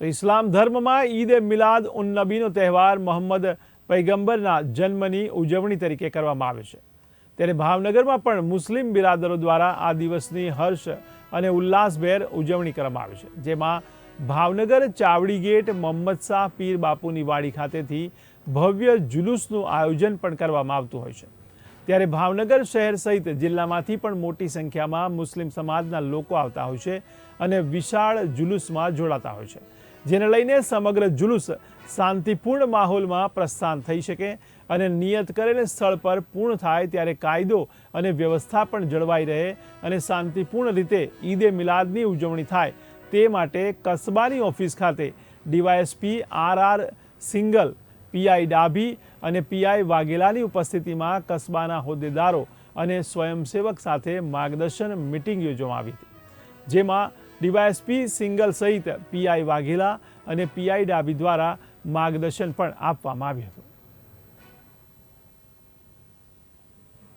તો ઇસ્લામ ધર્મમાં ઈદ એ મિલાદ ઉન નબીનો તહેવાર મોહમ્મદ પૈગંબરના જન્મની ઉજવણી તરીકે કરવામાં આવે છે. ત્યારે ભાવનગરમાં પણ મુસ્લિમ બિરાદરો દ્વારા આ દિવસની હર્ષ અને ઉલ્લાસભેર ઉજવણી કરવામાં આવે છે. જેમાં ભાવનગર ચાવડી ગેટ મોહમ્મદ શાહ પીર બાપુની વાડી ખાતેથી ભવ્ય જુલુસનું આયોજન પણ કરવામાં આવતું હોય છે. ત્યારે ભાવનગર શહેર સહિત જિલ્લામાંથી પણ મોટી સંખ્યામાં મુસ્લિમ સમાજના લોકો આવતા હોય છે અને વિશાળ જુલુસમાં જોડાતા હોય છે. જેને લઈને સમગ્ર જુલુસ શાંતિપૂર્ણ માહોલમાં પ્રસ્થાન થઈ શકે અને નિયત કરેલ સ્થળ પર પૂર્ણ થાય ત્યારે કાયદો અને વ્યવસ્થા પણ જળવાઈ રહે અને શાંતિપૂર્ણ રીતે ઈદે મિલાદની ઉજવણી થાય તે માટે કસ્બાની ઓફિસ ખાતે DYSP R R Singal PI Dabhi અને પીઆઈ વાઘેલાની ઉપસ્થિતિમાં કસ્બાના હોદ્દેદારો અને સ્વયંસેવક સાથે માર્ગદર્શન મિટિંગ યોજવામાં આવી હતી, જેમાં ડીવાયએસપી સિંગલ સહિત પીઆઈ વાઘેલા અને પીઆઈ ડાબી દ્વારા માર્ગદર્શન પણ આપવામાં આવ્યું હતું.